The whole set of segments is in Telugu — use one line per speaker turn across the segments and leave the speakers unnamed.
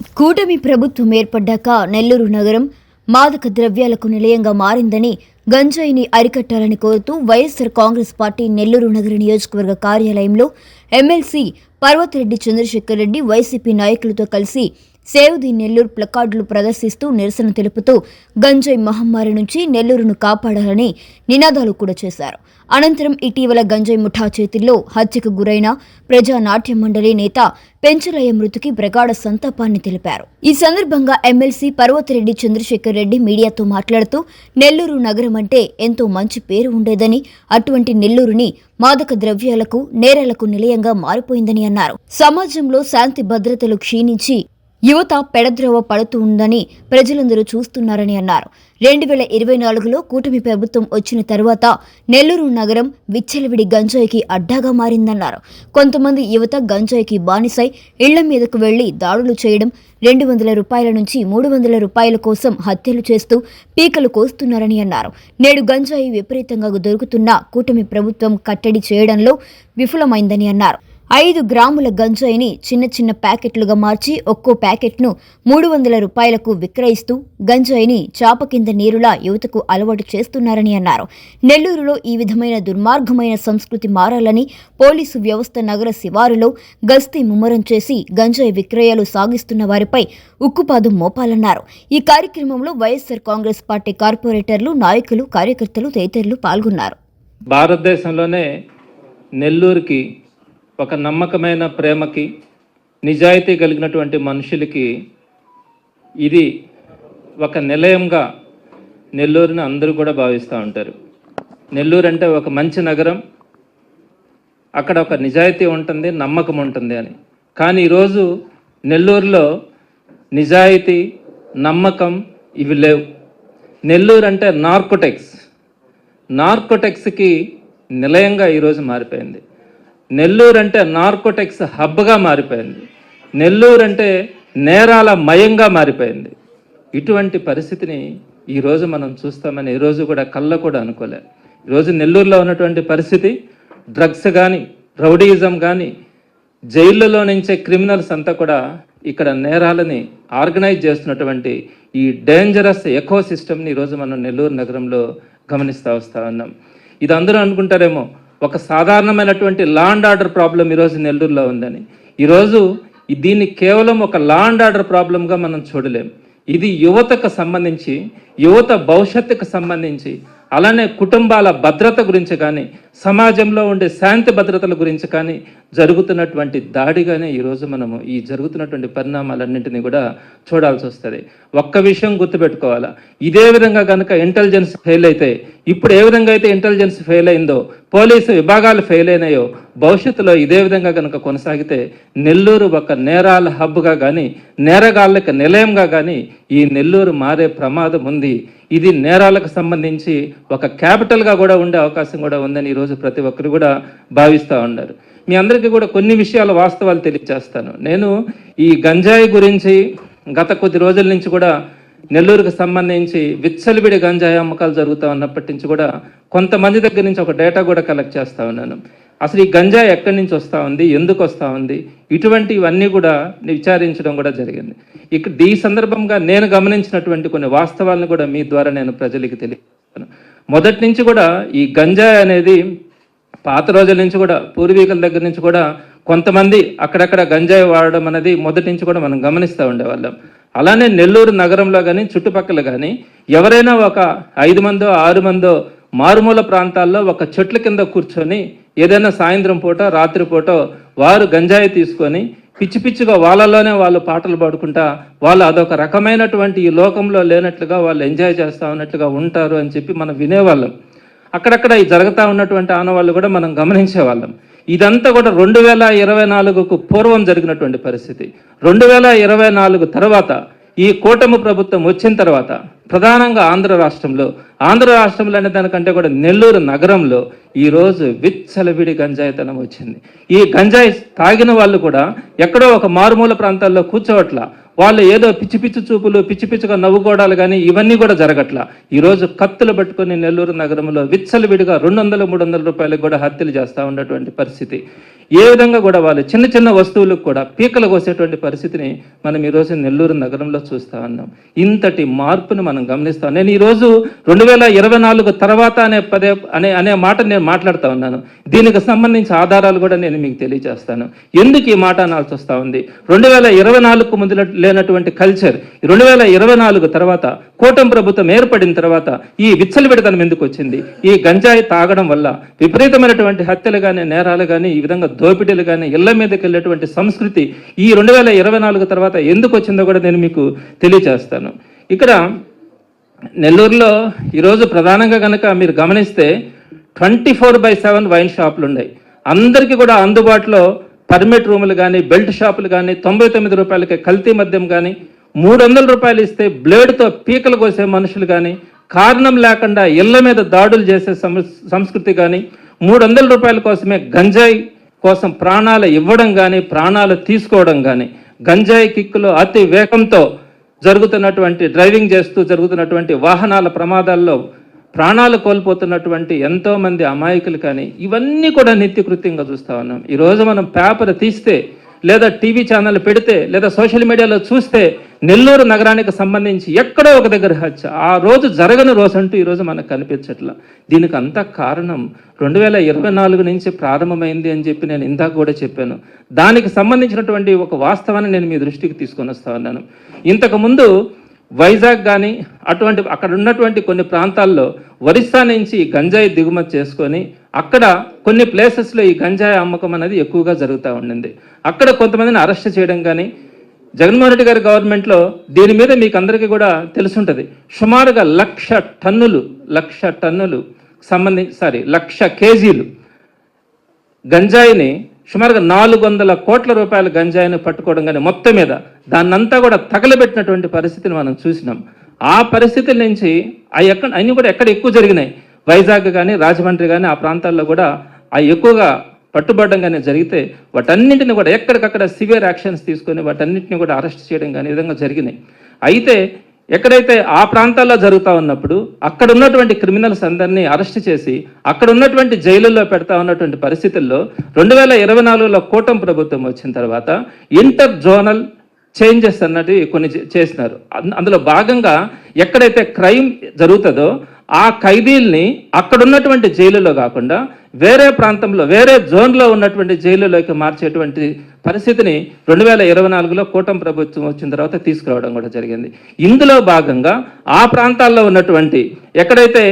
కూటమి ప్రభుత్వం ఏర్పడ్డాక నెల్లూరు నగరం మాదక ద్రవ్యాలకు నిలయంగా మారిందని గంజాయిని అరికట్టాలని కోరుతూ వైఎస్సార్ కాంగ్రెస్ పార్టీ నెల్లూరు నగర నియోజకవర్గ కార్యాలయంలో ఎమ్మెల్సీ పర్వతిరెడ్డి చంద్రశేఖర్ రెడ్డి వైసీపీ నాయకులతో కలిసి సేవ్ ది నెల్లూరు ప్లకార్డులు ప్రదర్శిస్తూ నిరసన తెలుపుతూ గంజాయి మహమ్మారి నుంచి నెల్లూరును కాపాడాలని నినాదాలు కూడా చేశారు. అనంతరం ఇటీవల గంజాయి ముఠా చేతుల్లో హత్యకు గురైన ప్రజా నాట్య మండలి నేత పెంచలయ్య మృతికి ప్రగాఢ సంతాపాన్ని తెలిపారు. ఈ సందర్భంగా ఎమ్మెల్సీ పర్వతిరెడ్డి చంద్రశేఖర్ రెడ్డి మీడియాతో మాట్లాడుతూ నెల్లూరు నగరం అంటే ఎంతో మంచి పేరు ఉండేదని అటువంటి నెల్లూరుని మాదక ద్రవ్యాలకు నేరాలకు నిలయంగా మారిపోయిందని అన్నారు. సమాజంలో శాంతి భద్రతలు క్షీణించి యువత పెడద్రోవ పడుతూ ఉందని ప్రజలందరూ చూస్తున్నారని అన్నారు. రెండు వేల ఇరవై నాలుగులో కూటమి ప్రభుత్వం వచ్చిన తర్వాత నెల్లూరు నగరం విచ్చలవిడి గంజాయికి అడ్డాగా మారిందన్నారు. కొంతమంది యువత గంజాయికి బానిసై ఇళ్ళ మీదకు వెళ్ళి దాడులు చేయడం రెండు వందల రూపాయల నుంచి మూడు వందల రూపాయల కోసం హత్యలు చేస్తూ పీకలు కోస్తున్నారని అన్నారు. నేడు గంజాయి విపరీతంగా దొరుకుతున్న కూటమి ప్రభుత్వం కట్టడి చేయడంలో విఫలమైందని అన్నారు. ఐదు గ్రాముల గంజాయిని చిన్న చిన్న ప్యాకెట్లుగా మార్చి ఒక్కో ప్యాకెట్ను మూడు వందల రూపాయలకు విక్రయిస్తూ గంజాయిని చాప కింద నీరులా యువతకు అలవాటు చేస్తున్నారని అన్నారు. నెల్లూరులో ఈ విధమైన దుర్మార్గమైన సంస్కృతి మారాలని పోలీసు వ్యవస్థ నగర శివారులో గస్తీ ముమ్మరం చేసి గంజాయి విక్రయాలు సాగిస్తున్న వారిపై ఉక్కుపాదం మోపాలన్నారు. ఈ కార్యక్రమంలో వైఎస్సార్ కాంగ్రెస్ పార్టీ కార్పొరేటర్లు నాయకులు కార్యకర్తలు తదితరులు పాల్గొన్నారు.
భారతదేశంలోనే నెల్లూరుకి ఒక నమ్మకమైన ప్రేమకి నిజాయితీ కలిగినటువంటి మనుషులకి ఇది ఒక నిలయంగా నెల్లూరుని అందరూ కూడా భావిస్తూ ఉంటారు. నెల్లూరు అంటే ఒక మంచి నగరం అక్కడ ఒక నిజాయితీ ఉంటుంది నమ్మకం ఉంటుంది అని. కానీ ఈరోజు నెల్లూరులో నిజాయితీ నమ్మకం ఇవి లేవు. నెల్లూరు అంటే నార్కోటెక్స్. నార్కోటెక్స్కి నిలయంగా ఈరోజు మారిపోయింది. నెల్లూరు అంటే నార్కోటెక్స్ హబ్గా మారిపోయింది. నెల్లూరు అంటే నేరాల మయంగా మారిపోయింది. ఇటువంటి పరిస్థితిని ఈరోజు మనం చూస్తామని ఈరోజు కూడా కళ్ళ కూడా అనుకోలే. ఈరోజు నెల్లూరులో ఉన్నటువంటి పరిస్థితి డ్రగ్స్ కానీ రౌడీయిజం కానీ జైళ్ళలో నుంచే క్రిమినల్స్ అంతా కూడా ఇక్కడ నేరాలని ఆర్గనైజ్ చేస్తున్నటువంటి ఈ డేంజరస్ ఎకో సిస్టమ్ని ఈరోజు మనం నెల్లూరు నగరంలో గమనిస్తూ వస్తూ ఉన్నాం. ఇది అందరూ అనుకుంటారేమో ఒక సాధారణమైనటువంటి లా అండ్ ఆర్డర్ ప్రాబ్లం ఈరోజు నెల్లూరులో ఉందని. ఈరోజు దీన్ని కేవలం ఒక లా అండ్ ఆర్డర్ ప్రాబ్లంగా మనం చూడలేం. ఇది యువతకు సంబంధించి యువత భవిష్యత్తుకు సంబంధించి అలానే కుటుంబాల భద్రత గురించి కానీ సమాజంలో ఉండే శాంతి భద్రతల గురించి కానీ జరుగుతున్నటువంటి దాడిగానే ఈరోజు మనము ఈ జరుగుతున్నటువంటి పరిణామాలన్నింటినీ కూడా చూడాల్సి వస్తుంది. ఒక్క విషయం గుర్తుపెట్టుకోవాలా. ఇదే విధంగా కనుక ఇంటెలిజెన్స్ ఫెయిల్ అయితే ఇప్పుడు ఏ విధంగా అయితే ఇంటెలిజెన్స్ ఫెయిల్ అయిందో పోలీసు విభాగాలు ఫెయిల్ అయినాయో భవిష్యత్తులో ఇదే విధంగా కనుక కొనసాగితే నెల్లూరు ఒక నేరాల హబ్గా కానీ నేరగాళ్ళకి నిలయంగా కానీ ఈ నెల్లూరు మారే ప్రమాదం ఉంది. ఇది నేరాలకు సంబంధించి ఒక క్యాపిటల్గా కూడా ఉండే అవకాశం కూడా ఉందని ఈరోజు ప్రతి ఒక్కరు కూడా భావిస్తూ ఉన్నారు. మీ అందరికీ కూడా కొన్ని విషయాల వాస్తవాలు తెలియజేస్తాను నేను ఈ గంజాయి గురించి గత కొద్ది రోజుల నుంచి కూడా నెల్లూరుకు సంబంధించి విచ్చలవిడి గంజాయి అమ్మకాలు జరుగుతూ ఉన్నప్పటి నుంచి కూడా కొంతమంది దగ్గర నుంచి ఒక డేటా కూడా కలెక్ట్ చేస్తూ ఉన్నాను. అసలు ఈ గంజా ఎక్కడి నుంచి వస్తూ ఉంది? ఎందుకు వస్తూ ఉంది? ఇటువంటివన్నీ కూడా విచారించడం కూడా జరిగింది. ఇక్కడ ఈ సందర్భంగా నేను గమనించినటువంటి కొన్ని వాస్తవాలను కూడా మీ ద్వారా నేను ప్రజలకు తెలియజేస్తాను. మొదటి నుంచి కూడా ఈ గంజా అనేది పాత రోజుల నుంచి కూడా పూర్వీకుల దగ్గర నుంచి కూడా కొంతమంది అక్కడక్కడ గంజాయి వాడడం అనేది మొదటి నుంచి కూడా మనం గమనిస్తూ ఉండేవాళ్ళం. అలానే నెల్లూరు నగరంలో కానీ చుట్టుపక్కల కానీ ఎవరైనా ఒక ఐదు మందో ఆరు మందో మారుమూల ప్రాంతాల్లో ఒక చెట్ల కింద కూర్చొని ఏదైనా సాయంత్రం పూట రాత్రి పూట వారు గంజాయి తీసుకొని పిచ్చి పిచ్చిగా వాళ్ళలోనే వాళ్ళు పాటలు పాడుకుంటా వాళ్ళు అదొక రకమైనటువంటి ఈ లోకంలో లేనట్లుగా వాళ్ళు ఎంజాయ్ చేస్తూ ఉన్నట్లుగా ఉంటారు అని చెప్పి మనం వినేవాళ్ళం. అక్కడక్కడ ఈ జరుగుతూ ఉన్నటువంటి ఆనవాళ్ళు కూడా మనం గమనించేవాళ్ళం. ఇదంతా కూడా రెండు వేల ఇరవై నాలుగుకు పూర్వం జరిగినటువంటి పరిస్థితి. రెండు వేల ఇరవై నాలుగు తర్వాత ఈ కూటమి ప్రభుత్వం వచ్చిన తర్వాత ప్రధానంగా ఆంధ్ర రాష్ట్రంలో ఆంధ్ర రాష్ట్రంలో అనే దానికంటే కూడా నెల్లూరు నగరంలో ఈరోజు విచ్చలవిడి గంజాయితనం వచ్చింది. ఈ గంజాయి తాగిన వాళ్ళు కూడా ఎక్కడో ఒక మారుమూల ప్రాంతాల్లో కూర్చోవట్ల వాళ్ళు ఏదో పిచ్చి పిచ్చి చూపులు పిచ్చి పిచ్చిగా నవ్వుకోవడాలు కానీ ఇవన్నీ కూడా జరగట్లా. ఈరోజు కత్తులు పట్టుకొని నెల్లూరు నగరంలో విచ్చలవిడిగా రెండు వందల మూడు వందల రూపాయలకు కూడా హత్యలు చేస్తూ ఉన్నటువంటి పరిస్థితి. ఏ విధంగా కూడా వాళ్ళు చిన్న చిన్న వస్తువులకు కూడా పీకలు కోసేటువంటి పరిస్థితిని మనం ఈరోజు నెల్లూరు నగరంలో చూస్తా ఉన్నాం. ఇంతటి మార్పును మనం గమనిస్తాం. నేను ఈరోజు రెండు వేల ఇరవై నాలుగు తర్వాత అనే పదే అనే అనే మాట నేను మాట్లాడుతూ ఉన్నాను. దీనికి సంబంధించి ఆధారాలు కూడా నేను మీకు తెలియజేస్తాను. ఎందుకు ఈ మాట అనాల్సి వస్తూ ఉంది? రెండు వేల ఇరవై నాలుగుకు ముందు లేనటువంటి కల్చర్ రెండు వేల ఇరవై నాలుగు తర్వాత కూటమి ప్రభుత్వం ఏర్పడిన తర్వాత ఈ విచ్చలవిడతనం ఎందుకు వచ్చింది? ఈ గంజాయి తాగడం వల్ల విపరీతమైనటువంటి హత్యలు కానీ నేరాలు కానీ ఈ విధంగా దోపిడీలు కానీ ఇళ్ళ మీదకి వెళ్ళేటువంటి సంస్కృతి ఈ రెండు వేల ఇరవై నాలుగు తర్వాత ఎందుకు వచ్చిందో కూడా నేను మీకు తెలియజేస్తాను. ఇక్కడ నెల్లూరులో ఈరోజు ప్రధానంగా కనుక మీరు గమనిస్తే twenty four by seven wine షాపులు ఉన్నాయి అందరికీ కూడా అందుబాటులో పర్మిట్ రూములు కానీ బెల్ట్ షాపులు కానీ తొంభై తొమ్మిది రూపాయలకి కల్తీ మద్యం కానీ మూడు వందల రూపాయలు ఇస్తే బ్లేడ్తో పీకలు కోసే మనుషులు కానీ కారణం లేకుండా ఇళ్ళ మీద దాడులు చేసే సంస్కృతి కానీ మూడు వందల రూపాయల కోసమే గంజాయి కోసం ప్రాణాలు ఇవ్వడం కానీ ప్రాణాలు తీసుకోవడం కానీ గంజాయి కిక్కులో అతి వేగంతో జరుగుతున్నటువంటి డ్రైవింగ్ చేస్తూ జరుగుతున్నటువంటి వాహనాల ప్రమాదాల్లో ప్రాణాలు కోల్పోతున్నటువంటి ఎంతోమంది అమాయకులు కానీ ఇవన్నీ కూడా నిత్యకృత్యంగా చూస్తూ ఉన్నాం. ఈరోజు మనం పేపర్ తీస్తే లేదా టీవీ ఛానల్ పెడితే లేదా సోషల్ మీడియాలో చూస్తే నెల్లూరు నగరానికి సంబంధించి ఎక్కడో ఒక దగ్గర హత్య. ఆ రోజు జరగని రోజు అంటూ ఈరోజు మనకు కనిపించట్లా. దీనికి అంతా కారణం రెండు వేల ఇరవై నాలుగు నుంచి ప్రారంభమైంది అని చెప్పి నేను ఇందాక కూడా చెప్పాను. దానికి సంబంధించినటువంటి ఒక వాస్తవాన్ని నేను మీ దృష్టికి తీసుకొని వస్తా ఉన్నాను. ఇంతకుముందు వైజాగ్ కానీ అటువంటి అక్కడ ఉన్నటువంటి కొన్ని ప్రాంతాల్లో ఒరిస్సా నుంచి ఈ గంజాయి దిగుమతి చేసుకొని అక్కడ కొన్ని ప్లేసెస్లో ఈ గంజాయి అమ్మకం అనేది ఎక్కువగా జరుగుతూ ఉండింది. అక్కడ కొంతమందిని అరెస్ట్ చేయడం కానీ జగన్మోహన్ రెడ్డి గారి గవర్నమెంట్లో దీని మీద మీకు అందరికీ కూడా తెలుసుంటుంది. సుమారుగా లక్ష టన్నులు లక్ష టన్నులు సంబంధించి సారీ లక్ష కేజీలు గంజాయిని సుమారుగా నాలుగు వందల కోట్ల రూపాయల గంజాయిని పట్టుకోవడం కానీ మొత్తం మీద దాన్నంతా కూడా తగలబెట్టినటువంటి పరిస్థితిని మనం చూసినాం. ఆ పరిస్థితుల నుంచి అవి ఎక్కడ అన్నీ కూడా ఎక్కడ ఎక్కువ జరిగినాయి. వైజాగ్ కానీ రాజమండ్రి కానీ ఆ ప్రాంతాల్లో కూడా అవి ఎక్కువగా పట్టుబడడం కానీ జరిగితే వాటన్నింటిని కూడా ఎక్కడికక్కడ సివియర్ యాక్షన్స్ తీసుకొని వాటన్నింటిని కూడా అరెస్ట్ చేయడం కానీ విధంగా జరిగినాయి. అయితే ఎక్కడైతే ఆ ప్రాంతాల్లో జరుగుతూ ఉన్నప్పుడు అక్కడ ఉన్నటువంటి క్రిమినల్స్ అందరినీ అరెస్ట్ చేసి అక్కడ ఉన్నటువంటి జైలుల్లో పెడతా ఉన్నటువంటి పరిస్థితుల్లో రెండు వేల ఇరవై నాలుగులో కూటమి ప్రభుత్వం వచ్చిన తర్వాత ఇంటర్ జోనల్ చేంజెస్ అన్నది కొన్ని చే- చేసినారు. అందులో భాగంగా ఎక్కడైతే క్రైమ్ జరుగుతుందో ఆ ఖైదీల్ని అక్కడ ఉన్నటువంటి జైలులో కాకుండా వేరే ప్రాంతంలో వేరే జోన్లో ఉన్నటువంటి జైలులోకి మార్చేటువంటి పరిస్థితిని రెండు వేల ఇరవై నాలుగులో కూటమి ప్రభుత్వం వచ్చిన తర్వాత తీసుకురావడం కూడా జరిగింది. ఇందులో భాగంగా ఆ ప్రాంతాల్లో ఉన్నటువంటి ఎక్కడైతే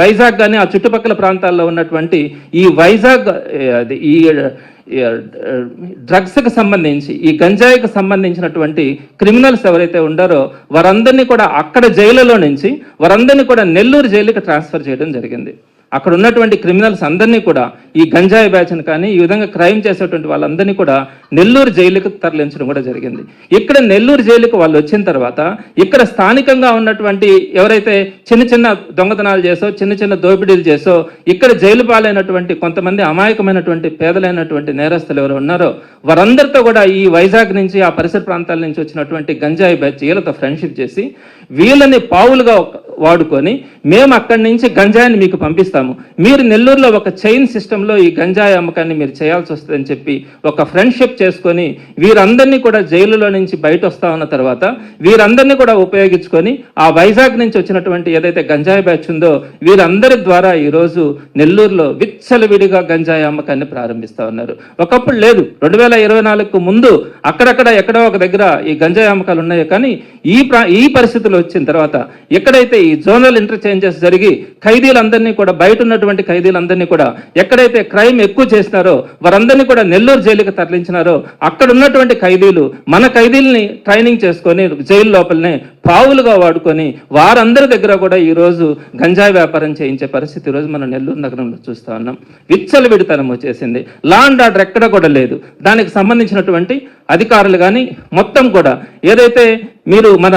వైజాగ్ కానీ ఆ చుట్టుపక్కల ప్రాంతాల్లో ఉన్నటువంటి ఈ వైజాగ్ ఈ డ్రగ్స్కి సంబంధించి ఈ గంజాయికి సంబంధించినటువంటి క్రిమినల్స్ ఎవరైతే ఉండారో వారందరినీ కూడా అక్కడ జైలులో నుంచి వారందరినీ కూడా నెల్లూరు జైలుకి ట్రాన్స్ఫర్ చేయడం జరిగింది. అక్కడ ఉన్నటువంటి క్రిమినల్స్ అందరినీ కూడా ఈ గంజాయి బ్యాచ్ని కానీ ఈ విధంగా క్రైమ్ చేసేటువంటి వాళ్ళందరినీ కూడా నెల్లూరు జైలుకు తరలించడం కూడా జరిగింది. ఇక్కడ నెల్లూరు జైలుకు వాళ్ళు వచ్చిన తర్వాత ఇక్కడ స్థానికంగా ఉన్నటువంటి ఎవరైతే చిన్న చిన్న దొంగతనాలు చేసో చిన్న చిన్న దోపిడీలు చేసో ఇక్కడ జైలు పాలైనటువంటి కొంతమంది అమాయకమైనటువంటి పేదలైనటువంటి నేరస్తులు ఎవరు ఉన్నారో వారందరితో కూడా ఈ వైజాగ్ నుంచి ఆ పరిసర ప్రాంతాల నుంచి వచ్చినటువంటి గంజాయి బ్యాచ్ వీళ్ళతో ఫ్రెండ్షిప్ చేసి వీళ్ళని పావులుగా వాడుకొని మేము అక్కడి నుంచి గంజాయిని మీకు పంపిస్తాము. మీరు నెల్లూరులో ఒక చైన్ సమయంలో ఈ గంజాయి అమ్మకాన్ని మీరు చేయాల్సి వస్తుందని చెప్పి ఒక ఫ్రెండ్షిప్ చేసుకొని వీరందరినీ కూడా జైలులో నుంచి బయట వస్తా ఉన్న తర్వాత వీరందరినీ కూడా ఉపయోగించుకొని ఆ వైజాగ్ నుంచి వచ్చినటువంటి ఏదైతే గంజాయి బ్యాచ్ ఉందో వీరందరి ద్వారా ఈరోజు నెల్లూరులో విచ్చలవిడిగా గంజాయి అమ్మకాన్ని ప్రారంభిస్తా ఉన్నారు. ఒకప్పుడు లేదు. రెండు వేల ఇరవై నాలుగుకు ముందు అక్కడక్కడ ఎక్కడో ఒక దగ్గర ఈ గంజాయి అమ్మకాలు ఉన్నాయి కానీ ఈ ప్రా ఈ పరిస్థితులు వచ్చిన తర్వాత ఎక్కడైతే ఈ జోనల్ ఇంటర్చేంజెస్ జరిగి ఖైదీలందరినీ కూడా బయట ఉన్నటువంటి ఖైదీలందరినీ కూడా ఎక్కడైతే క్రైమ్ ఎక్కువ చేసినారో వారందరినీ కూడా నెల్లూరు జైలుకి తరలించినారో అక్కడ ఉన్నటువంటి ఖైదీలు మన ఖైదీల్ని ట్రైనింగ్ చేసుకొని జైలు లోపలనే పావులుగా వాడుకొని వారందరి దగ్గర కూడా ఈ రోజు గంజాయి వ్యాపారం చేయించే పరిస్థితి ఈరోజు రోజు మనం నెల్లూరు నగరంలో చూస్తూ ఉన్నాం. విచ్చలు విడితనం వచ్చేసింది. లా అండ్ ఆర్డర్ ఎక్కడ కూడా లేదు. దానికి సంబంధించినటువంటి అధికారులు కానీ మొత్తం కూడా ఏదైతే మీరు మన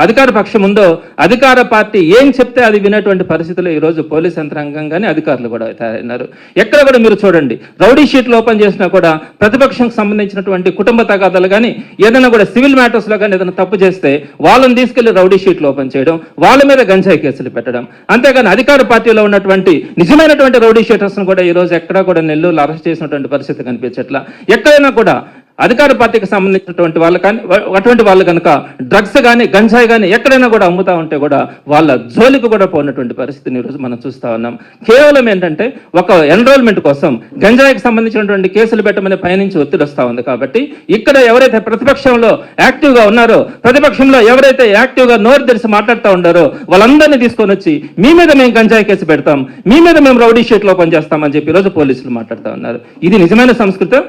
అధికార పక్షం ఉందో అధికార పార్టీ ఏం చెప్తే అది వినేటువంటి పరిస్థితుల్లో ఈరోజు పోలీస్ యంత్రాంగం కానీ అధికారులు కూడా తయారైనారు. ఎక్కడ కూడా మీరు చూడండి. రౌడీ షీట్లు ఓపెన్ చేసినా కూడా ప్రతిపక్షంకి సంబంధించినటువంటి కుటుంబ తగాదాలు కానీ ఏదైనా కూడా సివిల్ మ్యాటర్స్లో కానీ ఏదైనా తప్పు చేస్తే వాళ్ళని తీసుకెళ్ళి రౌడీ షీట్లు ఓపెన్ చేయడం వాళ్ళ మీద గంజాయి కేసులు పెట్టడం. అంతేగాని అధికార పార్టీలో ఉన్నటువంటి నిజమైనటువంటి రౌడీ షీటర్స్ను కూడా ఈ రోజు ఎక్కడా కూడా నెల్లూరులో అరెస్ట్ చేసినటువంటి పరిస్థితి కనిపించట్లా. ఎక్కడైనా కూడా అధికార పార్టీకి సంబంధించినటువంటి వాళ్ళు కానీ అటువంటి వాళ్ళు కనుక డ్రగ్స్ కానీ గంజాయి కానీ ఎక్కడైనా కూడా అమ్ముతా ఉంటే కూడా వాళ్ళ జోలికి కూడా పోయినటువంటి పరిస్థితిని ఈరోజు మనం చూస్తా ఉన్నాం. కేవలం ఏంటంటే ఒక ఎన్రోల్మెంట్ కోసం గంజాయికి సంబంధించినటువంటి కేసులు పెట్టమని పయనించి ఒత్తిడి వస్తూ ఉంది కాబట్టి ఇక్కడ ఎవరైతే ప్రతిపక్షంలో యాక్టివ్గా ఉన్నారో ప్రతిపక్షంలో ఎవరైతే యాక్టివ్గా నోరు తెరిచి మాట్లాడుతూ ఉన్నారో వాళ్ళందరినీ తీసుకొని వచ్చి మీ మీద మేము గంజాయి కేసు పెడతాం మీ మీద మేము రౌడీ షీట్లో పనిచేస్తామని చెప్పి ఈరోజు పోలీసులు మాట్లాడుతూ ఉన్నారు. ఇది నిజమైన సంస్కృతం?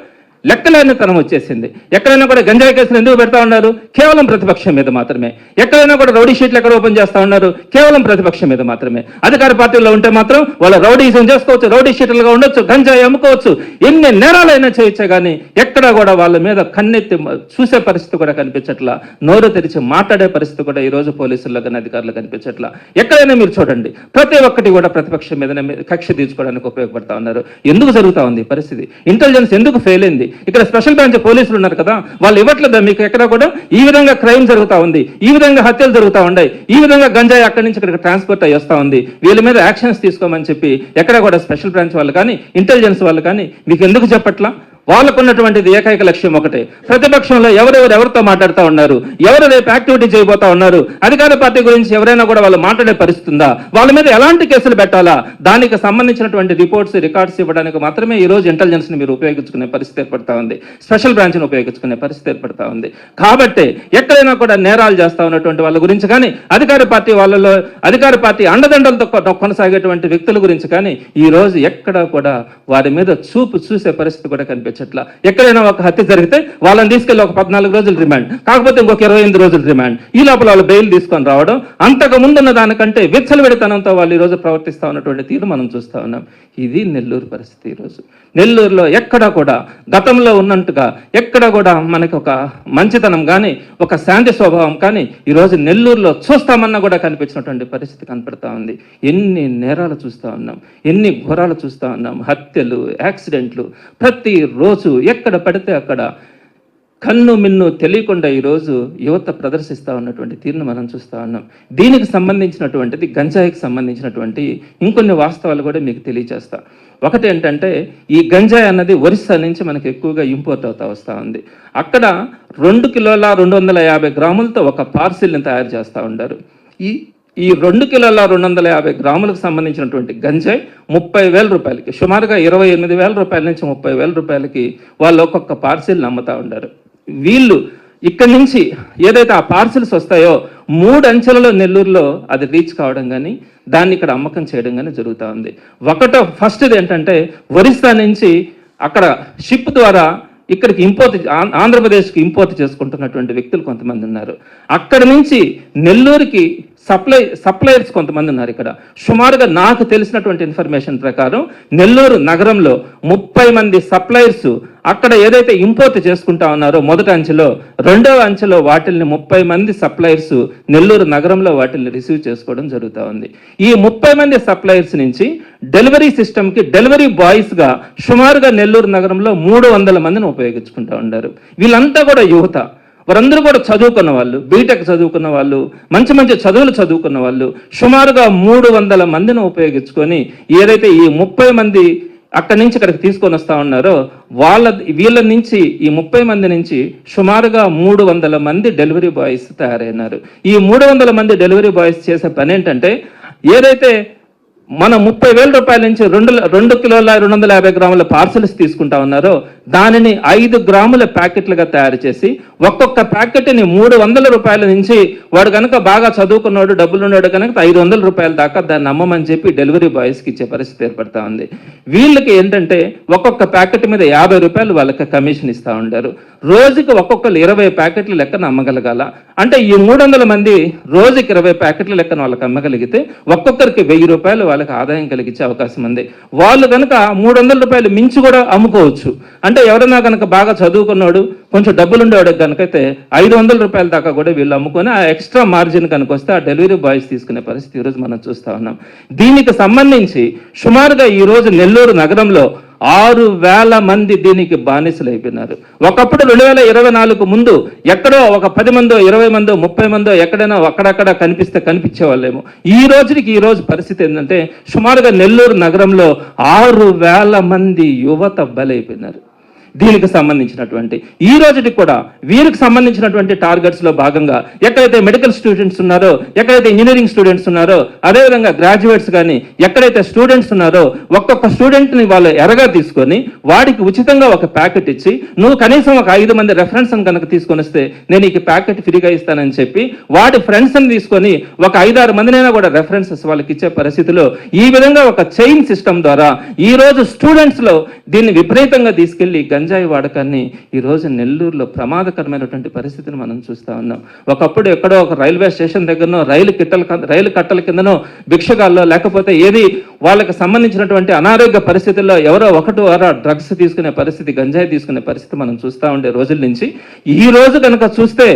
లెక్కలేని తనం వచ్చేసింది. ఎక్కడైనా కూడా గంజాయి కేసులు ఎందుకు పెడతా ఉన్నారు? కేవలం ప్రతిపక్షం మీద మాత్రమే. ఎక్కడైనా కూడా రౌడీ షీట్లు ఎక్కడ ఓపెన్ చేస్తా ఉన్నారు? కేవలం ప్రతిపక్షం మీద మాత్రమే. అధికార పార్టీలో ఉంటే మాత్రం వాళ్ళ రౌడీజం చేసుకోవచ్చు రౌడీ షీట్లుగా ఉండొచ్చు గంజాయి అమ్ముకోవచ్చు. ఎన్ని నేరాలైనా చేయొచ్చు కానీ ఎక్కడ కూడా వాళ్ళ మీద కన్నెత్తి చూసే పరిస్థితి కూడా కనిపించట్లా. నోరు తెరిచి మాట్లాడే పరిస్థితి కూడా ఈ రోజు పోలీసుల్లో కానీ అధికారులు కనిపించట్లా. ఎక్కడైనా మీరు చూడండి. ప్రతి ఒక్కటి కూడా ప్రతిపక్షం మీదనే కక్ష తీర్చుకోవడానికి ఉపయోగపడతా ఉన్నారు. ఎందుకు జరుగుతా ఉంది పరిస్థితి? ఇంటెలిజెన్స్ ఎందుకు ఫెయిల్ అయింది? ఇక్కడ స్పెషల్ బ్రాంచ్ పోలీసులు ఉన్నారు కదా వాళ్ళు ఇవ్వట్లేదా? మీకు ఎక్కడ కూడా? ఈ విధంగా క్రైమ్ జరుగుతా ఉంది. ఈ విధంగా హత్యలు జరుగుతా ఉన్నాయి. ఈ విధంగా గంజాయి అక్కడి నుంచి ఇక్కడ ట్రాన్స్పోర్ట్ అయ్యి వస్తూ ఉంది. వీళ్ళ మీద యాక్షన్స్ తీసుకోమని చెప్పి ఎక్కడ కూడా స్పెషల్ బ్రాంచ్ వాళ్ళు కానీ ఇంటెలిజెన్స్ వాళ్ళు కానీ మీకు ఎందుకు చెప్పట్లా? వాళ్ళకున్నటువంటిది ఏకైక లక్ష్యం ఒకటే. ప్రతిపక్షంలో ఎవరెవరు ఎవరితో మాట్లాడుతూ ఉన్నారు? ఎవరు రేపు యాక్టివిటీ చేయబోతా ఉన్నారు? అధికార పార్టీ గురించి ఎవరైనా కూడా వాళ్ళు మాట్లాడే పరిస్థితి ఉందా? వాళ్ళ మీద ఎలాంటి కేసులు పెట్టాలా? దానికి సంబంధించినటువంటి రిపోర్ట్స్ రికార్డ్స్ ఇవ్వడానికి మాత్రమే ఈ రోజు ఇంటెలిజెన్స్ని మీరు ఉపయోగించుకునే పరిస్థితి ఏర్పడతా ఉంది. స్పెషల్ బ్రాంచ్ని ఉపయోగించుకునే పరిస్థితి ఏర్పడతా ఉంది. కాబట్టి ఎక్కడైనా కూడా నేరాలు చేస్తా ఉన్నటువంటి వాళ్ళ గురించి కానీ అధికార పార్టీ వాళ్ళలో అధికార పార్టీ అండదండలతో కొనసాగేటువంటి వ్యక్తుల గురించి కానీ ఈ రోజు ఎక్కడ కూడా వారి మీద చూపు చూసే పరిస్థితి కూడా కనిపించట్లా ఎక్కడైనా ఒక హత్య జరిగితే వాళ్ళని తీసుకెళ్ళి ఒక పద్నాలుగు రోజులు రిమాండ్ కాకపోతే ఇంకొక ఇరవై ఎనిమిది రోజులు రిమాండ్ ఈ లోపల వాళ్ళు బెయిల్ తీసుకొని రావడం అంతకు ముందున్న దానికంటే విచ్చలవిడితనంతో వాళ్ళు ఈ రోజు ప్రవర్తిస్తా ఉన్నటువంటి తీరు మనం చూస్తా ఉన్నాం. ఇది నెల్లూరు పరిస్థితి ఈరోజు. నెల్లూరులో ఎక్కడ కూడా గతంలో ఉన్నట్టుగా ఎక్కడ కూడా మనకి ఒక మంచితనం కానీ ఒక శాంతి స్వభావం కానీ ఈరోజు నెల్లూరులో చూస్తామన్నా కూడా కనిపించినటువంటి పరిస్థితి కనపడతా ఉంది. ఎన్ని నేరాలు చూస్తూ ఉన్నాం ఎన్ని ఘోరాలు చూస్తూ ఉన్నాం. హత్యలు యాక్సిడెంట్లు ప్రతిరోజు ఎక్కడ పడితే అక్కడ కన్ను మిన్ను తెలియకుండా ఈరోజు యువత ప్రదర్శిస్తూ ఉన్నటువంటి తీరును మనం చూస్తూ ఉన్నాం. దీనికి సంబంధించినటువంటిది గంజాయికి సంబంధించినటువంటి ఇంకొన్ని వాస్తవాలు కూడా మీకు తెలియజేస్తా ఒకటి ఏంటంటే ఈ గంజాయి అన్నది ఒరిస్సా నుంచి మనకి ఎక్కువగా ఇంపోర్ట్ అవుతా వస్తూ ఉంది. అక్కడ రెండు కిలోల రెండు వందల యాభై గ్రాములతో ఒక పార్సిల్ని తయారు చేస్తూ ఉంటారు ఈ ఈ రెండు కిలోల రెండు వందల యాభై గ్రాములకు సంబంధించినటువంటి గంజాయి ముప్పై వేల రూపాయలకి సుమారుగా ఇరవై ఎనిమిది వేల రూపాయల నుంచి ముప్పై వేల రూపాయలకి వాళ్ళు ఒక్కొక్క పార్సిల్ అమ్ముతా ఉంటారు వీళ్ళు ఇక్కడి నుంచి ఏదైతే ఆ పార్సిల్స్ వస్తాయో మూడు అంచెలలో నెల్లూరులో అది రీచ్ కావడం కానీ దాన్ని ఇక్కడ అమ్మకం చేయడం కానీ జరుగుతూ ఉంది. ఒకటో ఫస్ట్ది ఏంటంటే ఒరిస్సా నుంచి అక్కడ షిప్ ద్వారా ఇక్కడికి ఇంపోర్ట్ ఆంధ్రప్రదేశ్కి ఇంపోర్ట్ చేసుకుంటున్నటువంటి వ్యక్తులు కొంతమంది ఉన్నారు. అక్కడి నుంచి నెల్లూరుకి సప్లై సప్లయర్స్ కొంతమంది ఉన్నారు ఇక్కడ. సుమారుగా నాకు తెలిసినటువంటి ఇన్ఫర్మేషన్ ప్రకారం నెల్లూరు నగరంలో ముప్పై మంది సప్లయర్స్ అక్కడ ఏదైతే ఇంపోర్ట్ చేసుకుంటా ఉన్నారో మొదటి అంచెలో రెండవ అంచెలో వాటిల్ని ముప్పై మంది సప్లయర్స్ నెల్లూరు నగరంలో వాటిల్ని రిసీవ్ చేసుకోవడం జరుగుతూ ఉంది. ఈ ముప్పై మంది సప్లయర్స్ నుంచి డెలివరీ సిస్టమ్కి డెలివరీ బాయ్స్గా సుమారుగా నెల్లూరు నగరంలో మూడు వందల మందిని ఉపయోగించుకుంటా ఉన్నారు. వీళ్ళంతా కూడా యువత. వారందరూ కూడా చదువుకున్న వాళ్ళు బీటెక్ చదువుకున్న వాళ్ళు మంచి మంచి చదువులు చదువుకున్న వాళ్ళు సుమారుగా మూడు వందల మందిని ఉపయోగించుకొని ఏదైతే ఈ ముప్పై మంది అక్కడి నుంచి ఇక్కడికి తీసుకొని వస్తా ఉన్నారో వాళ్ళ వీళ్ళ నుంచి ఈ ముప్పై మంది నుంచి సుమారుగా మూడు వందల మంది డెలివరీ బాయ్స్ తయారైనారు. ఈ మూడు వందల మంది డెలివరీ బాయ్స్ చేసే పని ఏంటంటే ఏదైతే మన ముప్పై వేల రూపాయల నుంచి రెండు రెండు కిలోల రెండు వందల యాభై గ్రాముల పార్సల్స్ తీసుకుంటా ఉన్నారో దానిని ఐదు గ్రాముల ప్యాకెట్లుగా తయారు చేసి ఒక్కొక్క ప్యాకెట్ని మూడు వందల రూపాయల నుంచి వాడు కనుక బాగా చదువుకున్నాడు డబ్బులు ఉన్నాడు కనుక ఐదు వందల రూపాయల దాకా దాన్ని నమ్మమని చెప్పి డెలివరీ బాయ్స్కి ఇచ్చే పరిస్థితి ఏర్పడతా ఉంది. వీళ్ళకి ఏంటంటే ఒక్కొక్క ప్యాకెట్ మీద యాభై రూపాయలు వాళ్ళకి కమిషన్ ఇస్తూ ఉంటారు రోజుకి ఒక్కొక్కరు ఇరవై ప్యాకెట్ల లెక్కన అమ్మగలగాల. అంటే ఈ మూడు వందల మంది రోజుకి ఇరవై ప్యాకెట్ల లెక్కన వాళ్ళకి అమ్మగలిగితే ఒక్కొక్కరికి వెయ్యి రూపాయలు వాళ్ళకి ఆదాయం కలిగించే అవకాశం ఉంది. వాళ్ళు కనుక మూడు వందల రూపాయలు మించి కూడా అమ్ముకోవచ్చు. అంటే లేకుంటే ఎవరైనా కనుక బాగా చదువుకున్నాడు కొంచెం డబ్బులు ఉండేవాడు కనుకైతే ఐదు వందల రూపాయల దాకా కూడా వీళ్ళు అమ్ముకొని ఆ ఎక్స్ట్రా మార్జిన్ కనుక వస్తే ఆ డెలివరీ బాయ్స్ తీసుకునే పరిస్థితి ఈరోజు మనం చూస్తా ఉన్నాం. దీనికి సంబంధించి సుమారుగా ఈ రోజు నెల్లూరు నగరంలో ఆరు వేల మంది దీనికి బానిసలు అయిపోయినారు. ఒకప్పుడు రెండు వేల ఇరవై నాలుగు ముందు ఎక్కడో ఒక పది మందో ఇరవై మందో ముప్పై మందో ఎక్కడైనా అక్కడక్కడ కనిపిస్తే కనిపించేవాళ్ళేమో. ఈ రోజుకి ఈ రోజు పరిస్థితి ఏంటంటే సుమారుగా నెల్లూరు నగరంలో ఆరు వేల మంది యువత బలైపోయినారు. దీనికి సంబంధించినటువంటి. ఈ రోజుకి కూడా వీరికి సంబంధించినటువంటి టార్గెట్స్లో భాగంగా ఎక్కడైతే మెడికల్ స్టూడెంట్స్ ఉన్నారో ఎక్కడైతే ఇంజనీరింగ్ స్టూడెంట్స్ ఉన్నారో అదేవిధంగా గ్రాడ్యుయేట్స్ కానీ ఎక్కడైతే స్టూడెంట్స్ ఉన్నారో ఒక్కొక్క స్టూడెంట్ని వాళ్ళు ఎరగా తీసుకొని వాడికి ఉచితంగా ఒక ప్యాకెట్ ఇచ్చి నువ్వు కనీసం ఒక ఐదు మంది రెఫరెన్స్ కనుక తీసుకొని వస్తే నేను ఈ ప్యాకెట్ ఫ్రీగా ఇస్తానని చెప్పి వాడి ఫ్రెండ్స్ని తీసుకొని ఒక ఐదారు మందినైనా కూడా రెఫరెన్సెస్ వాళ్ళకి ఇచ్చే పరిస్థితిలో ఈ విధంగా ఒక చైన్ సిస్టమ్ ద్వారా ఈ రోజు స్టూడెంట్స్లో దీన్ని విపరీతంగా తీసుకెళ్ళి గంజాయి వాడకాన్ని ఈరోజు నెల్లూరులో ప్రమాదకరమైనటువంటి పరిస్థితిని మనం చూస్తా ఉన్నాం. ఒకప్పుడు ఎక్కడో ఒక రైల్వే స్టేషన్ దగ్గరనో రైలు కిట్టల రైలు కట్టల కిందనో భిక్షగాల్లో లేకపోతే ఏది వాళ్ళకి సంబంధించినటువంటి అనారోగ్య పరిస్థితుల్లో ఎవరో ఒకటి వారా డ్రగ్స్ తీసుకునే పరిస్థితి గంజాయి తీసుకునే పరిస్థితి మనం చూస్తా ఉండే రోజుల నుంచి. ఈ రోజు కనుక చూస్తే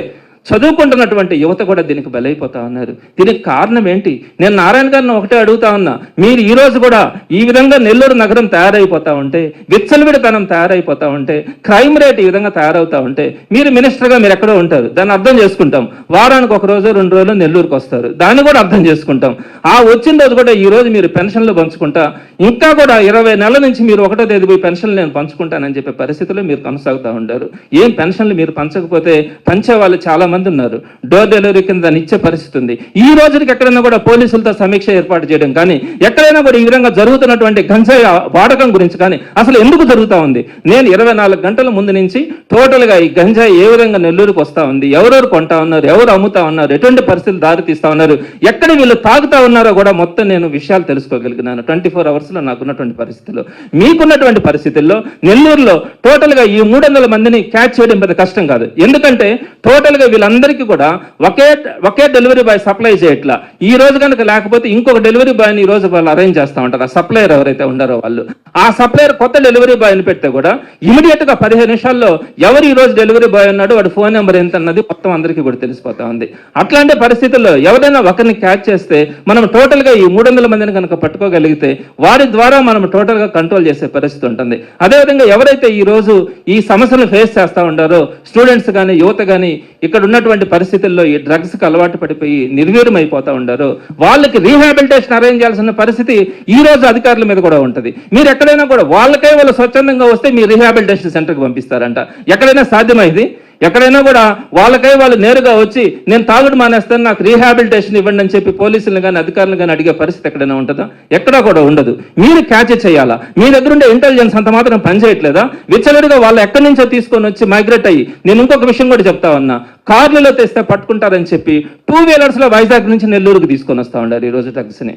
చదువుకుంటున్నటువంటి యువత కూడా దీనికి బలైపోతా ఉన్నారు. దీనికి కారణం ఏంటి? నేను నారాయణ గారిని ఒకటే అడుగుతా ఉన్నా. మీరు ఈ రోజు కూడా ఈ విధంగా నెల్లూరు నగరం తయారైపోతా ఉంటే విచ్చలవిడితనం తయారైపోతా ఉంటే క్రైమ్ రేట్ ఈ విధంగా తయారవుతా ఉంటే మీరు మినిస్టర్గా మీరు ఎక్కడో ఉంటారు. దాన్ని అర్థం చేసుకుంటాం. వారానికి ఒక రోజు రెండు రోజులు నెల్లూరుకు వస్తారు. దాన్ని కూడా అర్థం చేసుకుంటాం. ఆ వచ్చిన రోజు కూడా ఈ రోజు మీరు పెన్షన్లు పంచుకుంటా ఇంకా కూడా ఇరవై నెలల నుంచి మీరు ఒకటో తేదీ పోయి పెన్షన్లు నేను పంచుకుంటానని చెప్పే పరిస్థితిలో మీరు కొనసాగుతూ ఉంటారు. ఏం పెన్షన్లు మీరు పంచకపోతే పంచే వాళ్ళు చాలా మంది ఉన్నారు. డోర్ డెలివరీ కింద నిచ్చే పరిస్థితి ఉంది. ఈ రోజుకి ఎక్కడైనా కూడా పోలీసులతో సమీక్ష ఏర్పాటు చేయడం కానీ ఎక్కడైనా కూడా ఈ విధంగా జరుగుతున్నటువంటి గంజాయి వాడకం గురించి కానీ అసలు ఎందుకు జరుగుతా ఉంది? నేను ఇరవై నాలుగు గంటల ముందు నుంచి టోటల్గా ఈ గంజాయి ఏ విధంగా నెల్లూరుకు వస్తా ఉంది ఎవరెవరు కొంటా ఉన్నారు ఎవరు అమ్ముతా ఉన్నారు ఎటువంటి పరిస్థితులు దారి తీస్తా ఉన్నారు ఎక్కడ వీళ్ళు తాగుతా ఉన్నారో కూడా మొత్తం నేను విషయాలు తెలుసుకోగలిగినాను. ట్వంటీ ఫోర్ అవర్స్లో నాకున్నటువంటి పరిస్థితుల్లో మీకున్నటువంటి పరిస్థితుల్లో నెల్లూరులో టోటల్గా ఈ మూడు వందల మందిని క్యాచ్ చేయడం పెద్ద కష్టం కాదు. ఎందుకంటే టోటల్గా వీళ్ళందరికీ కూడా ఒకే ఒకే డెలివరీ బాయ్ సప్లై చేయట్లా. ఈ రోజు కనుక లేకపోతే ఇంకొక డెలివరీ బాయ్ ఈ రోజు వాళ్ళు అరేంజ్ చేస్తా ఉంటారు. ఆ సప్లయర్ ఎవరైతే ఉన్నారో వాళ్ళు. ఆ సప్లయర్ కొత్త డెలివరీ బాయ్ని పెడితే కూడా ఇమీడియట్గా పదిహేను నిమిషాల్లో ఎవరు ఈ రోజు డెలివరీ బాయ్ ఉన్నాడు వాడి ఫోన్ నెంబర్ ఎంత అన్నది మొత్తం అందరికీ కూడా తెలిసిపోతా ఉంది. అట్లాంటి పరిస్థితుల్లో ఎవరైనా ఒకరిని క్యాచ్ చేస్తే మనం టోటల్గా ఈ మూడు వందల మందిని కనుక పట్టుకోగలిగితే వారి ద్వారా మనం టోటల్గా కంట్రోల్ చేసే పరిస్థితి ఉంటుంది. అదేవిధంగా ఎవరైతే ఈ రోజు ఈ సమస్యలను ఫేస్ చేస్తా ఉంటారో స్టూడెంట్స్ కానీ యువత కానీ ఇక్కడ ఉన్నటువంటి పరిస్థితుల్లో ఈ డ్రగ్స్కి అలవాటు పడిపోయి నిర్వీర్యం అయిపోతా ఉండారో. వాళ్ళకి రీహాబిలిటేషన్ అరేంజ్ చేయాల్సిన పరిస్థితి ఈ రోజు అధికారుల మీద కూడా ఉంటుంది. మీరు ఎక్కడైనా కూడా వాళ్ళకే వాళ్ళు స్వచ్ఛందంగా వస్తే మీ రీహాబిలిటేషన్ సెంటర్కి పంపిస్తారంట. ఎక్కడైనా సాధ్యమైంది ఎక్కడైనా కూడా వాళ్ళకై వాళ్ళు నేరుగా వచ్చి నేను తాగుడు మానేస్తాను నాకు రీహాబిలిటేషన్ ఇవ్వండి అని చెప్పి పోలీసులను కానీ అధికారులను కానీ అడిగే పరిస్థితి ఎక్కడైనా ఉంటుందా? ఎక్కడా కూడా ఉండదు. మీరు క్యాచ్ చేయాలా? మీ దగ్గర ఉండే ఇంటెలిజెన్స్ అంత మాత్రం పనిచేయట్లేదా? విచ్చలవిడిగా వాళ్ళు ఎక్కడి నుంచో తీసుకొని వచ్చి మైగ్రేట్ అయ్యి నేను ఇంకొక విషయం కూడా చెప్తా ఉన్నా. కార్లలో తెస్తే పట్టుకుంటారని చెప్పి టూ వీలర్స్లో వైజాగ్ నుంచి నెల్లూరుకు తీసుకొని వస్తా ఉండారు ఈ రోజు డ్రగ్స్ని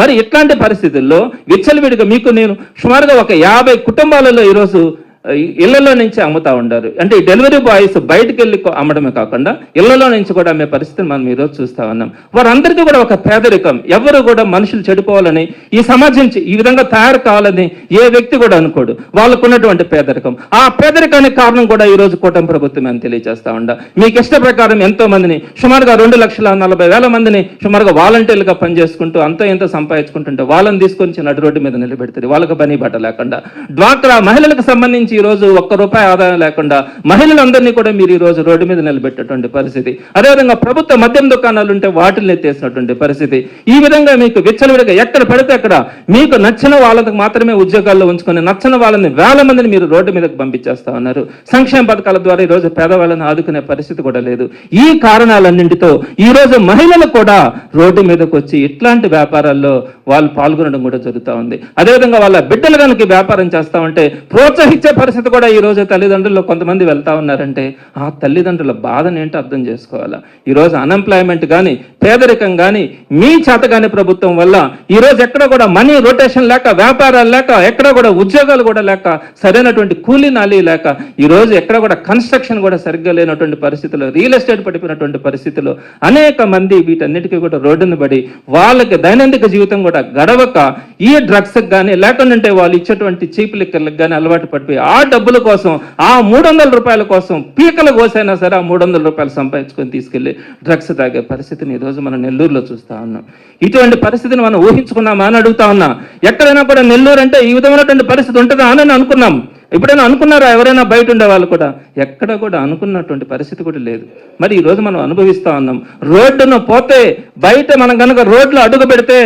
మరి ఇట్లాంటి పరిస్థితుల్లో విచ్చలవిడిగా మీకు నేను సుమారుగా ఒక యాభై కుటుంబాలలో ఈరోజు ఇళ్ళలో నుంచి అమ్ముతా ఉండారు. అంటే ఈ డెలివరీ బాయ్స్ బయటకు వెళ్ళి అమ్మడమే కాకుండా ఇళ్ళలో నుంచి కూడా అమ్మే పరిస్థితిని మనం ఈరోజు చూస్తా ఉన్నాం. వారందరికీ కూడా ఒక పేదరికం. ఎవరు కూడా మనుషులు చెడిపోవాలని ఈ సమాజం చి- ఈ విధంగా తయారు కావాలని ఏ వ్యక్తి కూడా అనుకోడు. వాళ్ళకు ఉన్నటువంటి పేదరికం. ఆ పేదరికానికి కారణం కూడా ఈ రోజు కూటమి ప్రభుత్వం అని తెలియజేస్తా ఉండ. మీకు ఇష్ట ప్రకారం ఎంతో మందిని సుమారుగా రెండు లక్షల నలభై వేల మందిని సుమారుగా వాలంటీర్లుగా పనిచేసుకుంటూ అంత ఎంతో సంపాదించుకుంటుంటే వాళ్ళని తీసుకొని నడు రోడ్డు మీద నిలబెడుతుంది వాళ్ళకి పని బట్ట లేకుండా. డ్వాక్రా మహిళలకు సంబంధించి ఈ రోజు ఒక్క రూపాయి ఆదాయం లేకుండా మహిళలందరినీ కూడా మీరు ఈ రోజు రోడ్డు మీద నిలబెట్టేటువంటి పరిస్థితి. అదేవిధంగా ప్రభుత్వ మద్యం దుకాణాలు ఉంటే వాటిని ఎత్తేసినటువంటి పరిస్థితి. ఈ విధంగా మీకు విచ్చలవిడిగా ఎక్కడ పడితే అక్కడ మీకు నచ్చిన వాళ్ళకి మాత్రమే ఉద్యోగాల్లో ఉంచుకొని నచ్చని వాళ్ళని వేల మందిని మీరు రోడ్డు మీదకి పంపించేస్తా ఉన్నారు. సంక్షేమ పథకాల ద్వారా ఈ రోజు పేదవాళ్ళని ఆదుకునే పరిస్థితి కూడా లేదు. ఈ కారణాలన్నింటితో ఈ రోజు మహిళలు కూడా రోడ్డు మీదకి వచ్చి ఇట్లాంటి వ్యాపారాల్లో వాళ్ళు పాల్గొనడం కూడా జరుగుతూ ఉంది. అదేవిధంగా వాళ్ళ బిడ్డలు కనుక వ్యాపారం చేస్తా ఉంటే ప్రోత్సహించే పరిస్థితి కూడా ఈ రోజు తల్లిదండ్రులు కొంతమంది వెళ్తా ఉన్నారంటే ఆ తల్లిదండ్రుల బాధను ఏంటో అర్థం చేసుకోవాలా? ఈ రోజు అన్ఎంప్లాయ్మెంట్ కానీ పేదరికం కానీ మీ చేతగాని ప్రభుత్వం వల్ల ఈ రోజు ఎక్కడ కూడా మనీ రొటేషన్ లేక వ్యాపారాలు లేక ఎక్కడ కూడా ఉద్యోగాలు కూడా లేక సరైనటువంటి కూలీ నాలి లేక ఈ రోజు ఎక్కడ కూడా కన్స్ట్రక్షన్ కూడా సరిగ్గా లేనటువంటి పరిస్థితుల్లో రియల్ ఎస్టేట్ పడిపోయినటువంటి పరిస్థితుల్లో అనేక మంది వీటన్నిటికీ కూడా రోడ్డును పడి వాళ్ళకి దైనందిక జీవితం కూడా గడవక ఈ డ్రగ్స్ కానీ లేకుండా వాళ్ళు ఇచ్చేటువంటి చీప్ లిక్కర్లకు కానీ అలవాటు పడిపోయి ఆ డబ్బుల కోసం ఆ మూడు వందల రూపాయల కోసం పీకలు కోసైనా సరే ఆ మూడు వందల రూపాయలు సంపాదించుకొని తీసుకెళ్ళి డ్రగ్స్ తాగే పరిస్థితిని ఈ రోజు మనం నెల్లూరులో చూస్తా ఉన్నాం. ఇటువంటి పరిస్థితిని మనం ఊహించుకున్నామా అని అడుగుతా ఉన్నా. ఎక్కడైనా కూడా నెల్లూరు అంటే ఈ విధమైనటువంటి పరిస్థితి ఉంటుందా అని అనుకున్నాం. ఎప్పుడైనా అనుకున్నారా? ఎవరైనా బయట ఉండే వాళ్ళు కూడా? ఎక్కడ కూడా అనుకున్నటువంటి పరిస్థితి కూడా లేదు. మరి ఈరోజు మనం అనుభవిస్తూ ఉన్నాం. రోడ్డును పోతే బయట మనం కనుక రోడ్లో అడుగు పెడితే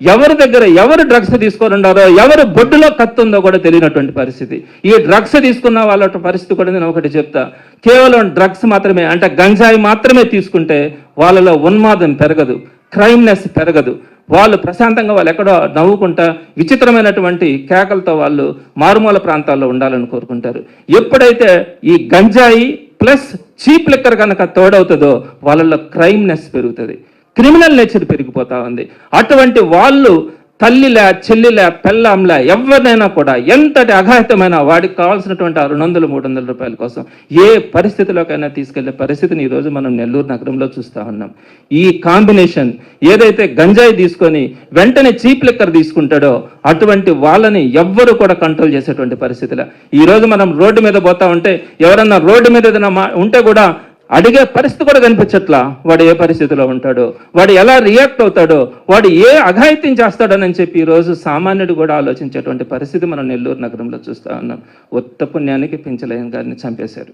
ఎవరి దగ్గర ఎవరు డ్రగ్స్ తీసుకొని ఉన్నారో ఎవరు బొడ్డులో కత్తి ఉందో కూడా తెలియనటువంటి పరిస్థితి. ఈ డ్రగ్స్ తీసుకున్న వాళ్ళ పరిస్థితి కూడా నేను ఒకటి చెప్తా. కేవలం డ్రగ్స్ మాత్రమే అంటే గంజాయి మాత్రమే తీసుకుంటే వాళ్ళలో ఉన్మాదం పెరగదు క్రైమ్నెస్ పెరగదు. వాళ్ళు ప్రశాంతంగా వాళ్ళు ఎక్కడో నవ్వుకుంటా విచిత్రమైనటువంటి కేకలతో వాళ్ళు మారుమూల ప్రాంతాల్లో ఉండాలని కోరుకుంటారు. ఎప్పుడైతే ఈ గంజాయి ప్లస్ చీప్ లిక్కర్ కనుక తోడవుతుందో వాళ్ళలో క్రైమ్నెస్ పెరుగుతుంది. క్రిమినల్ నేచర్ పెరిగిపోతా ఉంది. అటువంటి వాళ్ళు తల్లిలే చెల్లిలే పెళ్ళంలే ఎవరినైనా కూడా ఎంతటి అఘాయితమైన వాడికి కావాల్సినటువంటి ఆ రెండు వందలు మూడు వందల రూపాయల కోసం ఏ పరిస్థితిలోకైనా తీసుకెళ్ళే పరిస్థితిని ఈరోజు మనం నెల్లూరు నగరంలో చూస్తా ఉన్నాం. ఈ కాంబినేషన్ ఏదైతే గంజాయి తీసుకొని వెంటనే చీప్ లిక్కర్ తీసుకుంటాడో అటువంటి వాళ్ళని ఎవ్వరు కూడా కంట్రోల్ చేసేటువంటి పరిస్థితిలో. ఈ రోజు మనం రోడ్డు మీద పోతా ఉంటే ఎవరన్నా రోడ్డు మీద ఏదైనా మా- ఉంటే కూడా అడిగే పరిస్థితి కూడా కనిపించట్లా. వాడు ఏ పరిస్థితిలో ఉంటాడో వాడు ఎలా రియాక్ట్ అవుతాడో వాడు ఏ అఘాయిత్యం చేస్తాడని చెప్పి ఈ రోజు సామాన్యుడు కూడా ఆలోచించేటువంటి పరిస్థితి మనం నెల్లూరు నగరంలో చూస్తా ఉన్నాం. ఉత్త పుణ్యానికి పెంచలేయం గారిని చంపేశారు.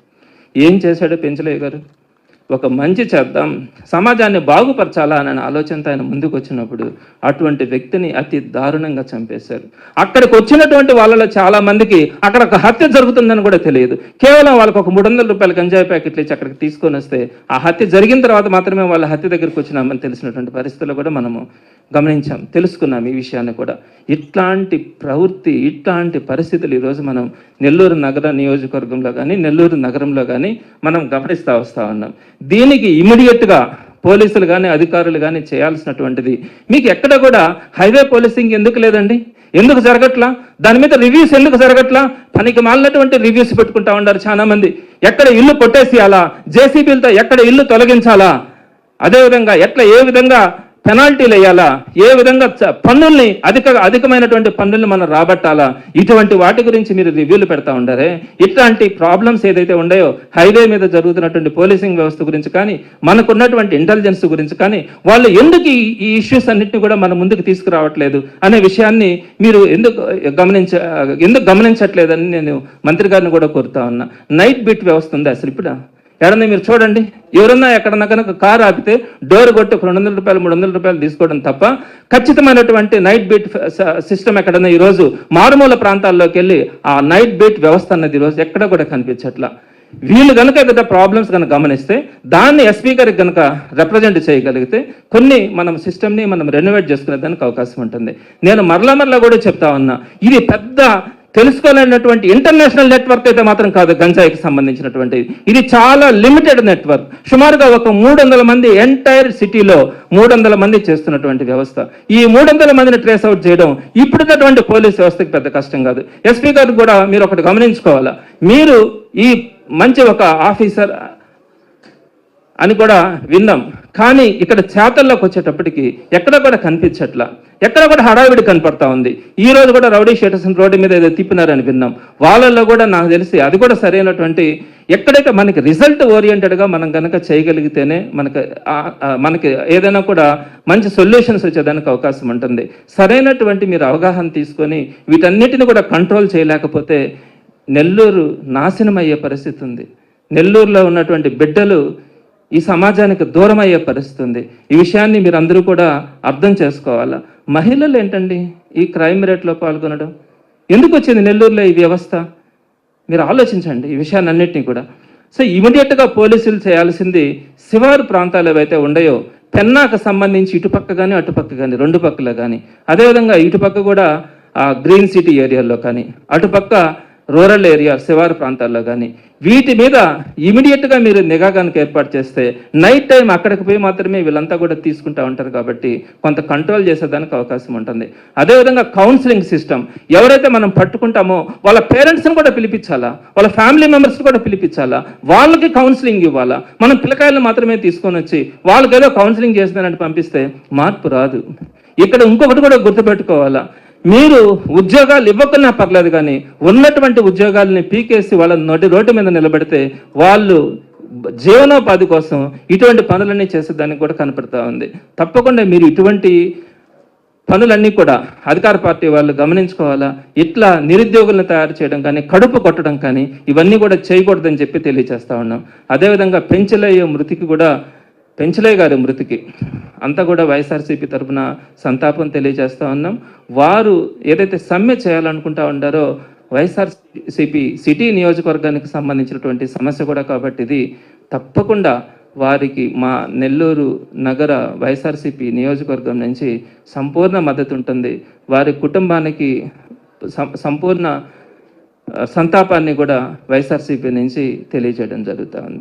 ఏం చేశాడో పెంచలయ్య గారు? ఒక మంచి చేద్దాం సమాజాన్ని బాగుపరచాలా అనే ఆలోచనతో ఆయన ముందుకు వచ్చినప్పుడు అటువంటి వ్యక్తిని అతి దారుణంగా చంపేశారు. అక్కడికి వచ్చినటువంటి వాళ్ళలో చాలా మందికి అక్కడ ఒక హత్య జరుగుతుందని కూడా తెలియదు. కేవలం వాళ్ళకి ఒక మూడు వందల రూపాయల గంజాయి ప్యాకెట్లు ఇచ్చి అక్కడికి తీసుకొని వస్తే ఆ హత్య జరిగిన తర్వాత మాత్రమే వాళ్ళ హత్య దగ్గరికి వచ్చినామని తెలిసినటువంటి పరిస్థితుల్లో కూడా మనము గమనించాం తెలుసుకున్నాం ఈ విషయాన్ని కూడా. ఇట్లాంటి ప్రవృత్తి ఇట్లాంటి పరిస్థితులు ఈరోజు మనం నెల్లూరు నగర నియోజకవర్గంలో కానీ నెల్లూరు నగరంలో కానీ మనం గమనిస్తూ వస్తూ ఉన్నాం. దీనికి ఇమీడియట్గా పోలీసులు కానీ అధికారులు కానీ చేయాల్సినటువంటిది. మీకు ఎక్కడ కూడా హైవే పోలీసింగ్ ఎందుకు లేదండి? ఎందుకు జరగట్లా? దాని మీద రివ్యూస్ ఎందుకు జరగట్లా? పనికి మాలినటువంటి రివ్యూస్ పెట్టుకుంటా ఉన్నారు చాలా మంది ఎక్కడ ఇల్లు కొట్టేసేయాలా జేసీబీలతో ఎక్కడ ఇల్లు తొలగించాలా? అదేవిధంగా ఎట్లా ఏ విధంగా పెనాల్టీలు వేయాలా? ఏ విధంగా పన్నుల్ని అధిక అధికమైనటువంటి పన్నుల్ని మనం రాబట్టాలా? ఇటువంటి వాటి గురించి మీరు రివ్యూలు పెడతా ఉండారే. ఇట్లాంటి ప్రాబ్లమ్స్ ఏదైతే ఉన్నాయో హైవే మీద జరుగుతున్నటువంటి పోలీసింగ్ వ్యవస్థ గురించి కానీ మనకున్నటువంటి ఇంటెలిజెన్స్ గురించి కానీ వాళ్ళు ఎందుకు ఈ ఈ ఇష్యూస్ అన్నింటినీ కూడా మన ముందుకు తీసుకురావట్లేదు అనే విషయాన్ని మీరు ఎందుకు గమనించ ఎందుకు గమనించట్లేదని నేను మంత్రి గారిని కూడా కోరుతా ఉన్నా. నైట్ బిట్ వ్యవస్థ ఉంది అసలు ఇప్పుడు? ఎక్కడన్నా మీరు చూడండి ఎవరన్నా ఎక్కడన్నా కనుక కారు ఆపితే డోర్ కొట్టి ఒక రెండు వందల రూపాయలు మూడు వందల రూపాయలు తీసుకోవడం తప్ప ఖచ్చితమైనటువంటి నైట్ బీట్ సిస్టమ్ ఎక్కడన్నా ఈరోజు మారుమూల ప్రాంతాల్లోకి వెళ్ళి ఆ నైట్ బీట్ వ్యవస్థ అన్నది ఈరోజు ఎక్కడ కూడా కనిపించట్లా. వీళ్ళు కనుక ఏదైనా ప్రాబ్లమ్స్ కనుక గమనిస్తే దాన్ని ఎస్పీ గారికి కనుక రిప్రజెంట్ చేయగలిగితే కొన్ని మనం సిస్టమ్ని మనం రెనోవేట్ చేసుకునే దానికి అవకాశం ఉంటుంది. నేను మరలా మరలా కూడా చెప్తా ఉన్నా ఇది పెద్ద తెలుసుకోలేనటువంటి ఇంటర్నేషనల్ నెట్వర్క్ అయితే మాత్రం కాదు గంజాయికి సంబంధించినటువంటిది. ఇది చాలా లిమిటెడ్ నెట్వర్క్. సుమారుగా ఒక మూడు వందల మంది ఎంటైర్ సిటీలో మూడు వందల మంది చేస్తున్నటువంటి వ్యవస్థ. ఈ మూడు వందల మందిని ట్రేస్ అవుట్ చేయడం ఇప్పుడున్నటువంటి పోలీస్ వ్యవస్థకి పెద్ద కష్టం కాదు. ఎస్పీ గారు కూడా మీరు ఒకటి గమనించుకోవాలా? మీరు ఈ మంచి ఒక ఆఫీసర్ అని కూడా విన్నాం. కానీ ఇక్కడ చేతల్లోకి వచ్చేటప్పటికి ఎక్కడ కూడా కనిపించట్లా. ఎక్కడ కూడా హడావిడి కనపడతా ఉంది. ఈ రోజు కూడా రౌడీ షేటర్సన్ రోడ్డు మీద ఏదో తిప్పినారని విన్నాం. వాళ్ళల్లో కూడా నాకు తెలిసి అది కూడా సరైనటువంటి ఎక్కడైతే మనకి రిజల్ట్ ఓరియంటెడ్గా మనం కనుక చేయగలిగితేనే మనకి మనకి ఏదైనా కూడా మంచి సొల్యూషన్స్ వచ్చేదానికి అవకాశం ఉంటుంది. సరైనటువంటి మీరు అవగాహన తీసుకొని వీటన్నిటిని కూడా కంట్రోల్ చేయలేకపోతే నెల్లూరు నాశనం అయ్యే పరిస్థితి ఉంది. నెల్లూరులో ఉన్నటువంటి బిడ్డలు ఈ సమాజానికి దూరం అయ్యే పరిస్థితి ఉంది ఈ విషయాన్ని మీరు అందరూ కూడా అర్థం చేసుకోవాలా? మహిళలు ఏంటండి ఈ క్రైమ్ రేట్లో పాల్గొనడం? ఎందుకు వచ్చింది నెల్లూరులో ఈ వ్యవస్థ? మీరు ఆలోచించండి ఈ విషయాన్ని అన్నింటినీ కూడా. సో ఇమీడియట్గా పోలీసులు చేయాల్సింది శివారు ప్రాంతాలు ఏవైతే ఉన్నాయో పెన్నాకు సంబంధించి ఇటుపక్క కానీ అటుపక్క కానీ రెండు పక్కల కానీ అదేవిధంగా ఇటుపక్క కూడా ఆ గ్రీన్ సిటీ ఏరియాలో కానీ అటుపక్క రూరల్ ఏరియా శివారు ప్రాంతాల్లో కానీ వీటి మీద ఇమీడియట్గా మీరు నిఘా కనుక ఏర్పాటు చేస్తే నైట్ టైం అక్కడికి పోయి మాత్రమే వీళ్ళంతా కూడా తీసుకుంటా ఉంటారు కాబట్టి కొంత కంట్రోల్ చేసేదానికి అవకాశం ఉంటుంది. అదేవిధంగా కౌన్సిలింగ్ సిస్టమ్ ఎవరైతే మనం పట్టుకుంటామో వాళ్ళ పేరెంట్స్ని కూడా పిలిపించాలా? వాళ్ళ ఫ్యామిలీ మెంబర్స్ని కూడా పిలిపించాలా? వాళ్ళకి కౌన్సిలింగ్ ఇవ్వాలా? మనం పిల్లకాయలను మాత్రమే తీసుకొని వచ్చి వాళ్ళకి ఏదో కౌన్సిలింగ్ చేస్తానని పంపిస్తే మార్పు రాదు. ఇక్కడ ఇంకొకటి కూడా గుర్తుపెట్టుకోవాలా? మీరు ఉద్యోగాలు ఇవ్వకున్నా పర్లేదు కానీ ఉన్నటువంటి ఉద్యోగాలని పీకేసి వాళ్ళ నోటి రోడ్డు మీద నిలబెడితే వాళ్ళు జీవనోపాధి కోసం ఇటువంటి పనులన్నీ చేసేదానికి కూడా కనపడతా ఉంది. తప్పకుండా మీరు ఇటువంటి పనులన్నీ కూడా అధికార పార్టీ వాళ్ళు గమనించుకోవాలా? ఇట్లా నిరుద్యోగులను తయారు చేయడం కానీ కడుపు కొట్టడం కానీ ఇవన్నీ కూడా చేయకూడదని చెప్పి తెలియజేస్తా ఉన్నాం. అదేవిధంగా పెంచలయ్యే మృతికి కూడా పెంచలే గారి మృతికి. అంతా కూడా వైఎస్ఆర్సీపీ తరఫున సంతాపం తెలియజేస్తూ ఉన్నాం. వారు ఏదైతే సమ్మె చేయాలనుకుంటా ఉండారో వైఎస్ఆర్సీపీ సిటీ నియోజకవర్గానికి సంబంధించినటువంటి సమస్య కూడా కాబట్టి ఇది తప్పకుండా వారికి మా నెల్లూరు నగర వైఎస్ఆర్సీపీ నియోజకవర్గం నుంచి సంపూర్ణ మద్దతు ఉంటుంది. వారి కుటుంబానికి సం- సంపూర్ణ సంతాపాన్ని కూడా వైఎస్ఆర్సీపీ నుంచి తెలియజేయడం జరుగుతూ ఉంది.